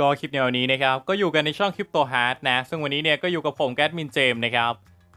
ก็คลิปแนวันนี้นะครับ ก็อยู่กันในช่องคลิปโตฮาร์ดนะ ซึ่งวันนี้เนี่ยก็อยู่กับผมแกดมินเจมนะครับ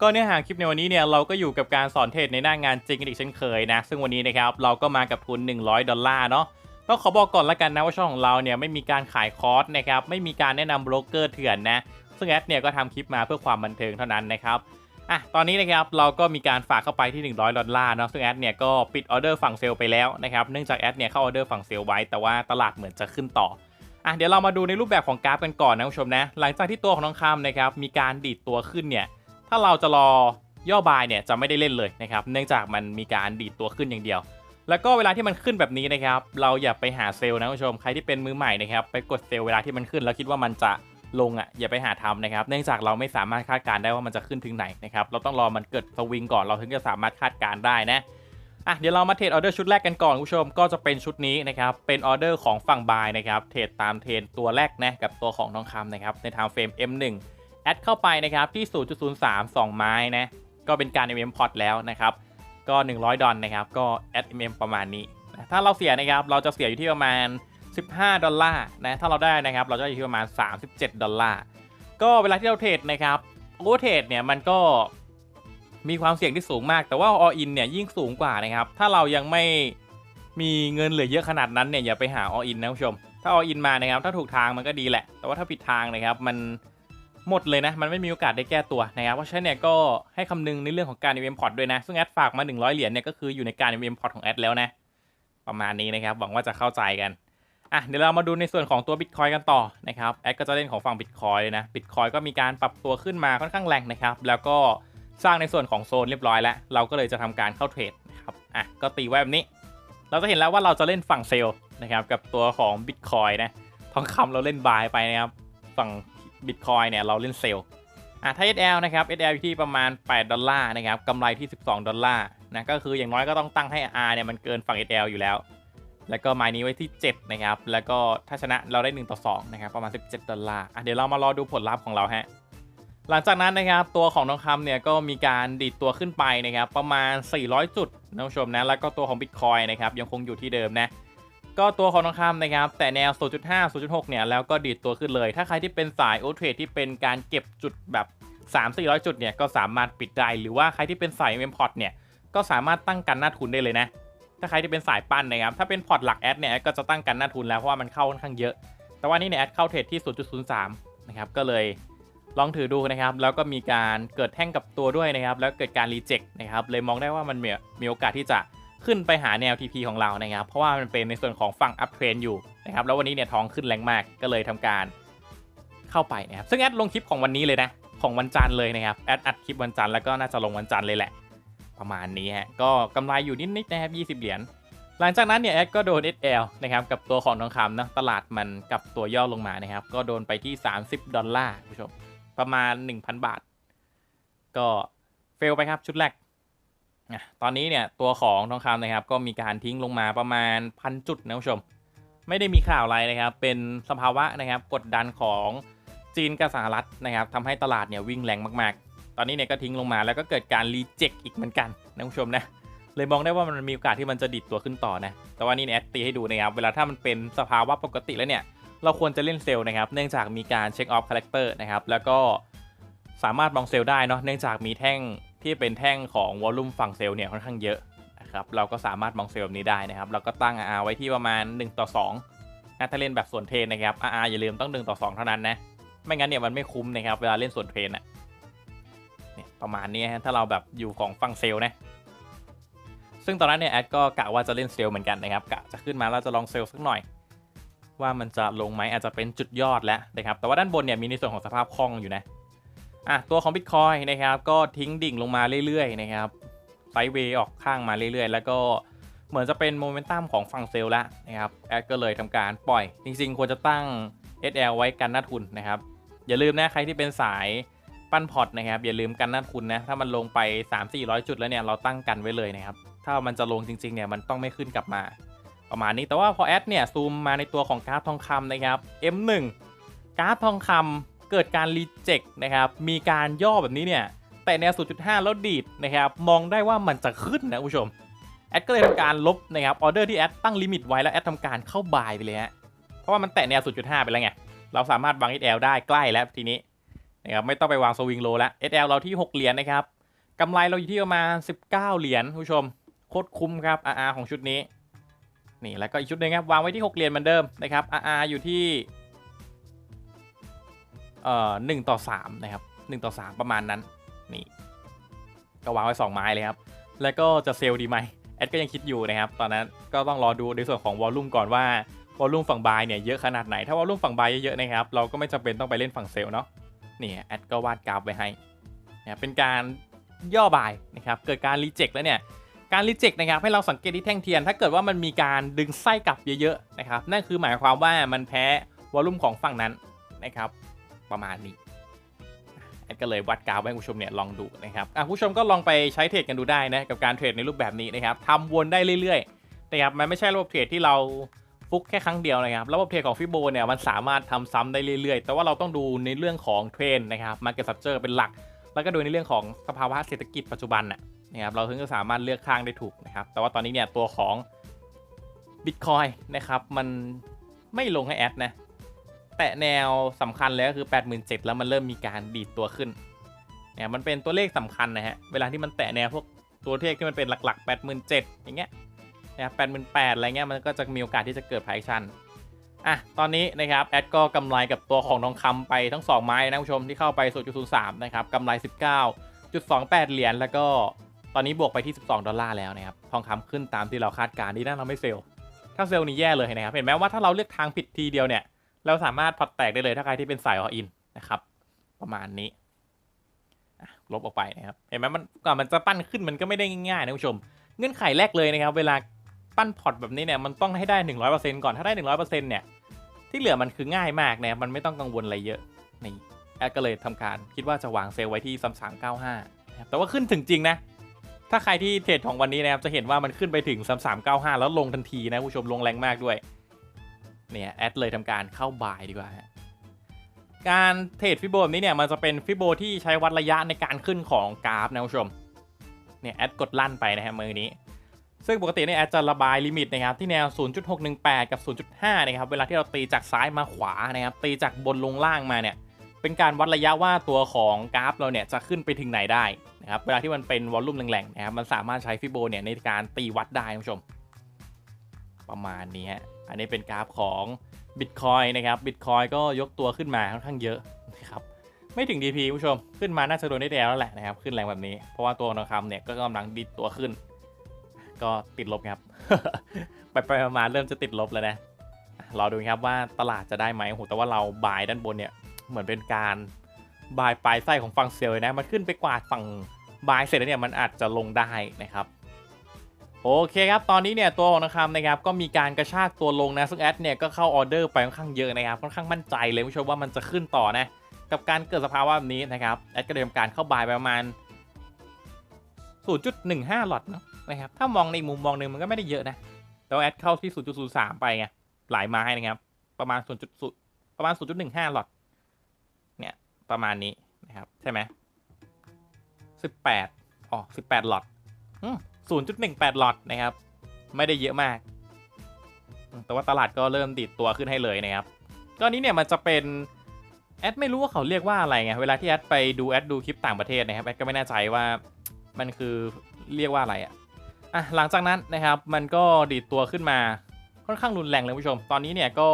ก็เนื้อหาคลิปในวันนี้เนี่ยเราก็อยู่กับการสอนเทรดในหน้างานจริงกันอีกเช่นเคยนะ ซึ่งวันนี้นะครับเราก็มากับทุน 100 ดอลลาร์เนาะ ต้องขอบอกก่อนละกันนะว่าช่องของเราเนี่ยไม่มีการขายคอร์สนะครับ ไม่มีการแนะนำโบรกเกอร์เถื่อนนะ ซึ่งแอดเนี่ยก็ทำคลิปมาเพื่อความบันเทิงเท่านั้นนะครับ อะ ตอนนี้นะครับเราก็มีการฝากเข้าไปที่ 100 ดอลลาร์เนาะ ซึ่งแอดเนี่ยก็ปิดออเดอร์ฝั่งเซลล์ไปแล้วนะครับ เนื่องจากแอดเนี่ยเข้าออเดอร์ฝั่งเซลล์ไว้ แต่ว่าตลาดเหมือนจะขึ้นต่อ อะเดี๋ยวเรามาดูในรูปแบบของกราฟกันก่อนนะคุณผู้ชมนะ หลังจากที่ตัวของทองคำนะครับมีการดีดตัวขึ้นเนี่ย ถ้าเราจะรอย่อบายเนี่ยจะไม่ได้เล่นเลยนะครับ เนื่องจากมันมีการดีดตัวขึ้นอย่างเดียว แล้วก็เวลาที่มันขึ้นแบบนี้นะครับ เราอย่าไปหาเซลล์นะคุณผู้ชม ใครที่เป็นมือใหม่นะครับไปกดเซลล์เวลาที่มันขึ้นแล้วคิดว่ามันจะลงอะอย่าไปหาทำนะครับ เนื่องจากเราไม่สามารถคาดการได้ว่ามันจะขึ้นถึงไหนนะครับ เราต้องรอมันเกิดสวิงก่อนเราถึงจะสามารถคาดการได้นะ อะเดี๋ยวเรามาเทรดออเดอร์ชุดแรกกันก่อนคุณผู้ชมก็จะเป็นชุดนี้นะครับเป็นออเดอร์ของฝั่งบายนะครับเทรดตามเทรนตัวแรกนะกับตัวของทองคำนะครับในทางเฟรม M1 แอดเข้าไปนะครับที่ 0.03 2 ไม้นะก็เป็นการ MM Pot แล้วนะครับก็ 100 ดอลนะครับก็ at mm ประมาณนี้ ถ้าเราเสียนะครับเราจะเสียอยู่ที่ประมาณ 15 ดอลลาร์นะถ้าเราได้นะครับเราจะอยู่ที่ประมาณ 37 ดอลลาร์ก็เวลาที่เราเทรดนะครับโอเวอร์เทรดเนี่ยมันก็ มีความเสี่ยงที่สูงมาก แต่ว่า all in เนี่ยยิ่งสูงกว่านะครับ ถ้าเรายังไม่มีเงินเหลือเยอะขนาดนั้นเนี่ยอย่าไปหา all in นะคุณผู้ชม ถ้า all in มานะครับ ถ้าถูกทางมันก็ดีแหละ แต่ว่าถ้าผิดทางนะครับมันหมดเลยนะ มันไม่มีโอกาสได้แก้ตัวนะครับ เพราะฉะนั้นเนี่ยก็ให้คำนึงในเรื่องของการ MM port ด้วยนะ ซึ่งแอดฝากมา 100 เหรียญเนี่ยก็คืออยู่ในการ MM port ของแอดแล้วนะ ประมาณนี้นะครับ หวังว่าจะเข้าใจกัน อะ เดี๋ยวเรามาดูในส่วนของตัว Bitcoin กันต่อนะครับ แอดก็จะเล่นของฝั่ง Bitcoin เลยนะ Bitcoin ก็มีการปรับตัวขึ้นมาค่อนข้างแรงนะครับ แล้วก็ สร้างในส่วนของโซนเรียบร้อยแล้ว เราก็เลยจะทำการเข้าเทรดนะครับอะก็ตีไว้แบบนี้ เราจะเห็นแล้วว่าเราจะเล่นฝั่งเซลล์นะครับกับตัวของ Bitcoin นะทองคำเราเล่นบายไปนะครับฝั่ง Bitcoin เนี่ยเราเล่นเซลล์อะถ้า SL นะครับ SL อยู่ที่ประมาณ 8 ดอลลาร์นะครับกำไรที่ 12 ดอลลาร์นะก็คืออย่างน้อยก็ต้องตั้งให้ R เนี่ยมันเกินฝั่ง SL อยู่แล้ว แล้วก็ไม้นี้ไว้ที่ 7 นะครับ แล้วก็ถ้าชนะเราได้ 1 ต่อ 2 นะครับ ประมาณ 17 ดอลลาร์อะเดี๋ยวเรามารอดูผลลัพธ์ของเราฮะ หลังจากนั้นนะครับตัวของทองคำเนี่ยก็มีการดีดตัวขึ้นไปนะครับประมาณ 400 จุดนะผู้ชมนะแล้วก็ตัวของ Bitcoin นะครับยังคงอยู่ที่เดิมนะก็ตัวของทองคำนะครับแต่แนว 0.5 0.6 เนี่ยแล้วก็ดีดตัวขึ้นเลย ถ้าใครที่เป็นสายโอเทรดที่เป็นการเก็บจุดแบบ 3-400 จุดเนี่ยก็สามารถปิดได้ หรือว่าใครที่เป็นสาย m p o r t เนี่ยก็สามารถตั้งกันหน้าทุนได้เลยนะถ้าใครที่เป็นสายปั้นนะครับถ้าเป็นพอร์ตหลักแอดเนี่ยก็จะตั้งกันหน้าทุนแล้วเพราะว่ามันเข้าค่อนข้างเยอะ แต่ว่านี่เนี่ยแอดเข้าเทรดที่ 0.03 นะครับก็เลย ลองถือดูนะครับแล้วก็มีการเกิดแท่งกับตัวด้วยนะครับ แล้วเกิดการรีเจ็คนะครับเลยมองได้ว่ามันมีมีโอกาสที่จะขึ้นไปหาแนว TP ของเรานะครับ เพราะว่ามันเป็นในส่วนของฝั่งอัพเทรนอยู่นะครับแล้ววันนี้เนี่ยทองขึ้นแรงมากก็เลยทำการเข้าไปนะครับซึ่งแอดลงคลิปของวันนี้เลยนะของวันจันทร์เลยนะครับแอดอัดคลิปวันจันทร์แล้วก็น่าจะลงวันจันทร์เลยแหละ ประมาณนี้ฮะก็กำไรอยู่นิดๆนะครับ20 เหรียญหลังจากนั้นเนี่ยแอดก็โดน SL นะครับกับตัวของทองคำนะตลาดมันกับตัวย่อลงมานะครับก็โดนไปที่ 30 ดอลลาร์ผู้ชม ประมาณ 1,000 บาท ก็เฟลไปครับชุดแรกอะตอนนี้เนี่ยตัวของทองคำนะครับก็มีการทิ้งลงมาประมาณพันจุดนะคุณผู้ชม ไม่ได้มีข่าวอะไรนะครับเป็นสภาวะนะครับกดดันของจีนกับสหรัฐนะครับทำให้ตลาดเนี่ยวิ่งแรงมากๆ ตอนนี้เนี่ยก็ทิ้งลงมาแล้วก็เกิดการรีเจ็คอีกเหมือนกันนะคุณผู้ชมนะเลยมองได้ว่ามันมีโอกาสที่มันจะดิดตัวขึ้นต่อนะแต่ว่านี่เนี่ยตีให้ดูนะครับเวลาถ้ามันเป็นสภาวะปกติแล้วเนี่ย เราควรจะเล่นเซลล์นะครับ เนื่องจากมีการเช็คออฟคาแรคเตอร์นะครับ แล้วก็สามารถมองเซลล์ได้เนาะ เนื่องจากมีแท่งที่เป็นแท่งของวอลลุ่มฝั่งเซลล์เนี่ยค่อนข้างเยอะนะครับ เราก็สามารถมองเซลล์แบบนี้ได้นะครับ เราก็ตั้ง RR ไว้ที่ประมาณ 1 ต่อ2นะถ้าเล่นแบบส่วนเทรนนะครับ RR อย่าลืมต้อง 1 ต่อ 2 เท่านั้นนะ ไม่งั้นเนี่ยมันไม่คุ้มนะครับ เวลาเล่นส่วนเทรนอะเนี่ยประมาณนี้ฮะ ถ้าเราแบบอยู่ของฝั่งเซลล์นะซึ่งตอนนั้นเนี่ยแอดก็กะว่าจะเล่นเซลล์เหมือนกันนะครับ กะจะขึ้นมาแล้วจะลองเซลล์สักหน่อย ว่ามันจะลงไหมอาจจะเป็นจุดยอดแล้วนะครับแต่ว่าด้านบนเนี่ยมีในส่วนของสภาพคล่องอยู่นะอะตัวของ Bitcoin นะครับก็ทิ้งดิ่งลงมาเรื่อยๆนะครับไซด์เวย์ออกข้างมาเรื่อยๆ แล้วก็เหมือนจะเป็นโมเมนตัมของฝั่งเซลล์แล้วนะครับแอดก็เลยทำการปล่อย จริงๆ ควรจะตั้ง SL ไว้กันหน้าทุนนะครับ อย่าลืมนะใครที่เป็นสายปั้นพอร์ตนะครับอย่าลืมกันหน้าทุนนะถ้ามันลงไป 3-400 จุดแล้วเนี่ยเราตั้งกันไว้เลยนะครับถ้ามันจะลงจริงๆเนี่ยมันต้องไม่ขึ้นกลับมา ประมาณนี้แต่ว่าพอแอดเนี่ยซูมมาในตัวของการาฟทองคำนะครับ M1 การาฟทองคำเกิดการรีเจ็คนะครับมีการย่อแบบนี้เนี่ยแต่แนว 0.5 แล้วดีดนะครับมองได้ว่ามันจะขึ้นนะคุณผู้ชมแอดก็เลยทำการลบนะครับออเดอร์ที่แอดตั้งลิมิตไว้แล้วแอดทำการเข้าบายไปเลยฮะเพราะว่ามันแตะแนว 0.5 ไปแล้วไงเราสามารถวาง SL ได้ใกล้แล้วทีนี้นะครับไม่ต้องไปวางสวิงโลแล้ว SL เราที่ 6 เหรียญนะครับกำไรเราอยู่ที่ประมาณ 19 เหรียญผู้ชมโคตรคุ้มครับ RR ของชุดนี้ นี่แล้วก็อีกชุดหนึงครับวางไว้ที่6เหรียญเหมือนเดิมนะครับ RR อยู่ที่เอ่อหนึ่งต่อสามนะครับหนึ่งต่อสามประมาณนั้นนี่ก็วางไว้สองไม้เลยครับ แล้วก็จะเซลล์ดีไหมแอดก็ยังคิดอยู่นะครับ ตอนนั้นก็ต้องรอดูในส่วนของวอลลุ่มก่อนว่าวอลลุ่มฝั่งบายเนี่ยเยอะขนาดไหน ถ้าวอลลุ่มฝั่งบายเยอะๆนะครับ เราก็ไม่จำเป็นต้องไปเล่นฝั่งเซลล์เนาะนี่แอดก็วาดกราฟไว้ให้เนี่ยเป็นการย่อบายนะครับ เกิดการรีเจ็คแล้วเนี่ย การรีเจ็คนะครับให้เราสังเกตที่แท่งเทียน ถ้าเกิดว่ามันมีการดึงไส้กลับเยอะๆนะครับนั่นคือหมายความว่ามันแพ้วอลลุ่มของฝั่งนั้นนะครับ ประมาณนี้แอดก็เลยวัดกราฟให้คุณผู้ชมเนี่ยลองดูนะครับผู้ชมก็ลองไปใช้เทรดกันดูได้นะกับการเทรดในรูปแบบนี้นะครับทำวนได้เรื่อยๆนะครับมันไม่ใช่ระบบเทรดที่เราฟุกแค่ครั้งเดียวนะครับระบบเทรดของฟิโบเนี่ยมันสามารถทำซ้ำได้เรื่อยๆ แต่ว่าเราต้องดูในเรื่องของเทรนนะครับมาเก็ตสั t เจอร์เป็นหลัก แล้วก็ดูในเรื่องของสภาวะเศรษฐกิจปัจจุบันน่ะ นะครับเราถึงจะสามารถเลือกข้างได้ถูกนะครับ แต่ว่าตอนนี้เนี่ยตัวของ Bitcoin นะครับ มันไม่ลงให้แอดนะ แตะแนวสำคัญเลยก็คือ 87,000แล้วมันเริ่มมีการดีดตัวขึ้นเนี่ยมันเป็นตัวเลขสำคัญนะฮะ เวลาที่มันแตะแนวพวกตัวเลขที่มันเป็นหลักๆ 87,000อย่างเงี้ยนะครับ88,000อะไรเงี้ยมันก็จะมีโอกาสที่จะเกิดไพชันอะ ตอนนี้นะครับแอดก็กำไรกับตัวของทองคำไปทั้ง 2 ไม้นะผู้ชมที่เข้าไป0.03นะครับกำไร 19.28 เหรียญแล้วก็ ตอนนี้บวกไปที่ 12 ดอลลาร์แล้วนะครับ ทองคำขึ้นตามที่เราคาดการณ์ที่นั่นเราไม่เซลถ้าเซลนี่แย่เลยนะครับ เห็นไหมว่าถ้าเราเลือกทางผิดทีเดียวเนี่ย เราสามารถพอตแตกได้เลยถ้าใครที่เป็นสายออินนะครับ ประมาณนี้ลบออกไปนะครับ เห็นไหมมันก่อนมันจะปั้นขึ้นมันก็ไม่ได้ง่ายๆนะคุณผู้ชม เงื่อนไขแรกเลยนะครับ เวลาปั้นพอร์ตแบบนี้เนี่ยมันต้องให้ได้ 100%ก่อนถ้าได้ 100%เนี่ยที่เหลือมันคือง่ายมากนะครับมันไม่ต้องกังวลอะไรเยอะนี่แอดก็เลยทำการคิดว่าจะวางเซลไว้ที่3395แต่ว่าขึ้นถึงจริงนะ ถ้าใครที่เทรดของวันนี้นะครับจะเห็นว่ามันขึ้นไปถึง 3395 แล้วลงทันทีนะคุณผู้ชมลงแรงมากด้วย เนี่ยแอดเลยทำการเข้าบายดีกว่าการเทรดฟิโบแบบนี้เนี่ยมันจะเป็นฟิโบที่ใช้วัดระยะในการขึ้นของกราฟนะคุณผู้ชม เนี่ยแอดกดลั่นไปนะฮะมือนี้ ซึ่งปกติเนี่ยแอดจะระบายลิมิตนะครับที่แนว 0.618 กับ 0.5 นะครับเวลาที่เราตีจากซ้ายมาขวานะครับตีจากบนลงล่างมาเนี่ย เป็นการวัดระยะว่าตัวของกราฟเราเนี่ยจะขึ้นไปถึงไหนได้นะครับเวลาที่มันเป็นวอลลุ่มแรงๆนะครับมันสามารถใช้ฟิโบเนี่ยในการตีวัดได้คุณผู้ชม ประมาณนี้ฮะอันนี้เป็นกราฟของ Bitcoin นะครับ Bitcoin ก็ยกตัวขึ้นมาค่อนข้างเยอะนะครับไม่ถึง DP ผู้ชมขึ้นมาน่าจะโดนได้แล้วแหละนะครับ ขึ้นแรงแบบนี้ เพราะว่าตัวทองคำเนี่ยก็กำลังดิดตัวขึ้น ก็ติดลบครับ ไปไปมาเริ่มจะติดลบแล้วนะรอดูครับว่าตลาดจะได้ไหมโอ้โหแต่ว่าเราบายด้านบนเนี่ย เหมือนเป็นการบายปลายไส้ของฝั่งเซลล์เลยนะ มันขึ้นไปกวาดฝั่งบายเสร็จแล้วเนี่ยมันอาจจะลงได้นะครับ โอเคครับ ตอนนี้เนี่ยตัวของทองคำนะครับก็มีการกระชากตัวลงนะซึ่งแอดเนี่ยก็เข้าออเดอร์ไปค่อนข้างเยอะนะครับค่อนข้างมั่นใจเลยผู้ชมว่ามันจะขึ้นต่อนะกับการเกิดสภาวะแบบนี้นะครับแอดก็เลยทำการเข้าบายประมาณ 0.15 หลอดนาะนะครับถ้ามองในมุมมองหนึ่งมันก็ไม่ได้เยอะนะแต่ว่าแอดเข้าที่ 0.03 ไปไงหลายไม้นะครับประมาณ0.0ประมาณ 0.15 หลอดเนี่ ประมาณนี้นะครับ ใช่ไหม18อ๋อ18หลอดอืม0.18หนึ่งแปดหลอดนะครับ ไม่ได้เยอะมาก แต่ว่าตลาดก็เริ่มดิดตัวขึ้นให้เลยนะครับก็นี้เนี่ยมันจะเป็นแอดไม่รู้ว่าเขาเรียกว่าอะไรไง เวลาที่แอดไปดูแอดดูคลิปต่างประเทศนะครับแอดก็ไม่แน่ใจว่ามันคือเรียกว่าอะไรอะอะหลังจากนั้นนะครับมันก็ดีดตัวขึ้นมาค่อนข้างรุนแรงเลยผู้ชม ตอนนี้เนี่ยก็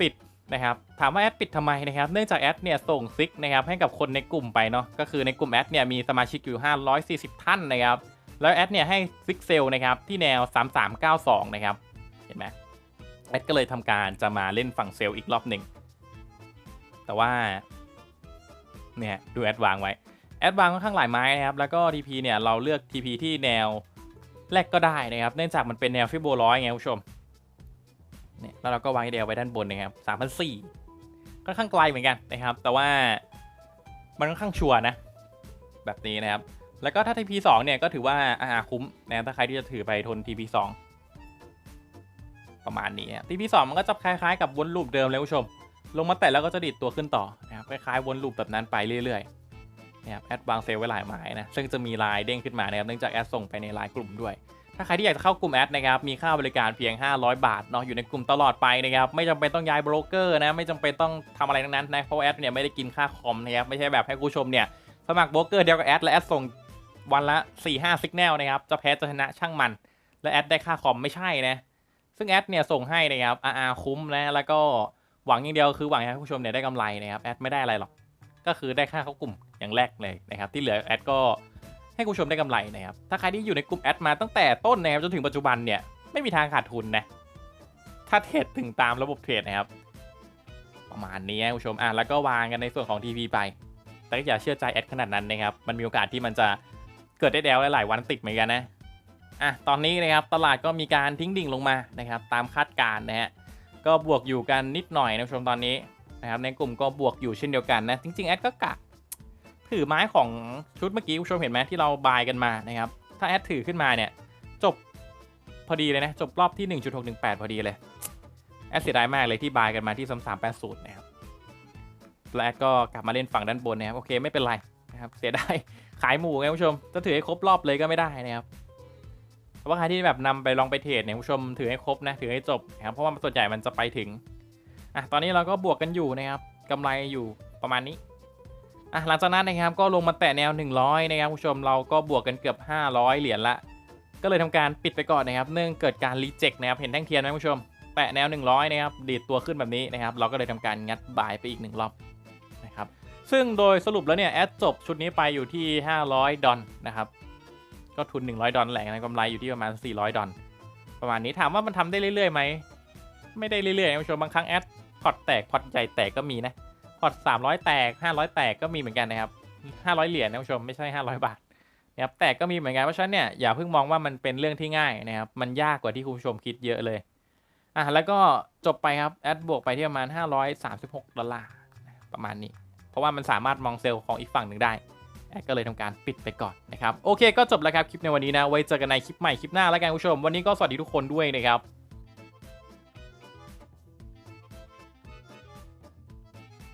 ปิดนะครับ ถามว่าแอดปิดทำไมนะครับเนื่องจากแอดเนี่ยส่งซิกนะครับให้กับคนในกลุ่มไปเนาะก็คือในกลุ่มแอดเนี่ยมีสมาชิกอยู่ 540 ท่านนะครับแล้วแอดเนี่ยให้ซิกเซลนะครับที่แนว 3392 นะครับเห็นไหมแอดก็เลยทำการจะมาเล่นฝั่งเซลอีกรอบหนึ่งแต่ว่าเนี่ยดูแอดวางไว้แอดวางค่อนข้างหลายไม้นะครับแล้วก็ TP เนี่ยเราเลือก TP ที่แนวแรกก็ได้นะครับ เนื่องจากมันเป็นแนวฟิโบร้อยไงคุณผู้ชมเนี่ยแล้วเราก็วางเดียไว้ด้านบนนะครับสามพันสี่ ค่อนข้างไกลเหมือนกันนะครับ แต่ว่ามันค่อนข้างชัวร์นะ แบบนี้นะครับ แล้วก็ถ้า TP 2 เนี่ยก็ถือว่าอ่าคุ้มนะถ้าใครที่จะถือไปทน TP 2 ประมาณนี้ TP 2 มันก็จะคล้ายๆกับวนลูปเดิมเลยคุณผู้ชม ลงมาแต่แล้วก็จะดิดตัวขึ้นต่อนะครับคล้ายๆวนลูปแบบนั้นไปเรื่อยๆนะครับแอดวางเซลไว้หลายหมายนะซึ่งจะมีลายเด้งขึ้นมานะครับเนื่องจากแอดส่งไปในลน์กลุ่มด้วย ถ้าใครที่อยากจะเข้ากลุ่มแอดนะครับ มีค่าบริการเพียง 500 บาทเนาะ อยู่ในกลุ่มตลอดไปนะครับ ไม่จำเป็นต้องย้ายโบรกเกอร์นะ ไม่จำเป็นต้องทำอะไรทั้งนั้นนะ เพราะแอดเนี่ยไม่ได้กินค่าคอมนะครับ ไม่ใช่แบบให้ผู้ชมเนี่ยสมัครโบรกเกอร์เดียวกับแอดและแอดส่งวันละ 4-5ซิกแนลนะครับ จะแพ้จะชนะช่างมัน และแอดได้ค่าคอมไม่ใช่นะ ซึ่งแอดเนี่ยส่งให้นะครับอาอาคุ้มนะ แล้วก็หวังอย่างเดียวคือหวังให้ผู้ชมเนี่ยได้กำไรนะครับ แอดไม่ได้อะไรหรอก ก็คือได้ค่าเข้ากลุ่มอย่างแรกเลยนะครับ ที่เหลือแอดก็ ให้คุณผู้ชมได้กำไรนะครับ ถ้าใครที่อยู่ในกลุ่มแอดมาตั้งแต่ต้นนะครับจนถึงปัจจุบันเนี่ยไม่มีทางขาดทุนนะ ถ้าเทรดถึงตามระบบเทรดนะครับ ประมาณนี้นะผู้ชมอะแล้วก็วางกันในส่วนของ TP ไป แต่อย่าเชื่อใจแอดขนาดนั้นนะครับ มันมีโอกาสที่มันจะเกิดได้แล้วหลายวันติดเหมือนกันนะอะตอนนี้นะครับตลาดก็มีการทิ้งดิ่งลงมานะครับ ตามคาดการณ์นะฮะก็บวกอยู่กันนิดหน่อยนะผู้ชมตอนนี้นะครับในกลุ่มก็บวกอยู่เช่นเดียวกันนะจริงๆแอดก็กะ ถือไม้ของชุดเมื่อกี้ผู้ชมเห็นไหมที่เราบายกันมานะครับ ถ้าแอดถือขึ้นมาเนี่ย จบพอดีเลยนะ จบรอบที่ 1.618 พอดีเลย แอดเสียดายมากเลยที่บายกันมาที่ 3380 นะครับแล้วแอดก็กลับมาเล่นฝั่งด้านบนนะครับ โอเคไม่เป็นไรนะครับ เสียดายขายหมูไงคุณผู้ชม จะถือให้ครบรอบเลยก็ไม่ได้นะครับเพราะว่าใครที่แบบนำไปลองไปเทรดเนี่ยคุณผู้ชมถือให้ครบนะถือให้จบนะครับ เพราะว่าส่วนใหญ่มันจะไปถึง อะตอนนี้เราก็บวกกันอยู่นะครับกำไรอยู่ประมาณนี้ อะหลังจากนั้นนะครับก็ลงมาแตะแนว 100 นะครับผู้ชมเราก็บวกกันเกือบ 500 เหรียญละ ก็เลยทำการปิดไปก่อนนะครับ เนื่องเกิดการรีเจ็คนะครับเห็นแท่งเทียนไหมผู้ชม แตะแนว 100 นะครับดีดตัวขึ้นแบบนี้นะครับ เราก็เลยทำการงัดบายไปอีกหนึ่งรอบนะครับ ซึ่งโดยสรุปแล้วเนี่ยแอดจบชุดนี้ไปอยู่ที่ 500 ดอลนะครับก็ทุน 100 ดอลแหละนะกำไรอยู่ที่ประมาณ 400 ดอลประมาณนี้ถามว่ามันทำได้เรื่อยๆไหมไม่ได้เรื่อยๆนะผู้ชมบางครั้งแอดพอร์ตแตกพอร์ตใหญ่แตกก็มีนะ พอร์ต300แตก500แตกก็มีเหมือนกันนะครับ500เหรียญนะผู้ชมไม่ใช่500บาทนะครับแตกก็มีเหมือนกันเพราะฉะนั้นเนี่ยอย่าเพิ่งมองว่ามันเป็นเรื่องที่ง่ายนะครับมันยากกว่าที่คุณผู้ชมคิดเยอะเลยอะแล้วก็จบไปครับแอดบวกไปที่ประมาณ 536ดอลลาร์ประมาณนี้ เพราะว่ามันสามารถมองเซลล์ของอีกฝั่งหนึ่งได้แอดก็เลยทำการปิดไปก่อนนะครับโอเคก็จบแล้วครับคลิปในวันนี้นะไว้เจอกันในคลิปใหม่คลิปหน้าแล้วกันคุณผู้ชม วันนี้ก็สวัสดีทุกคนด้วยนะครับ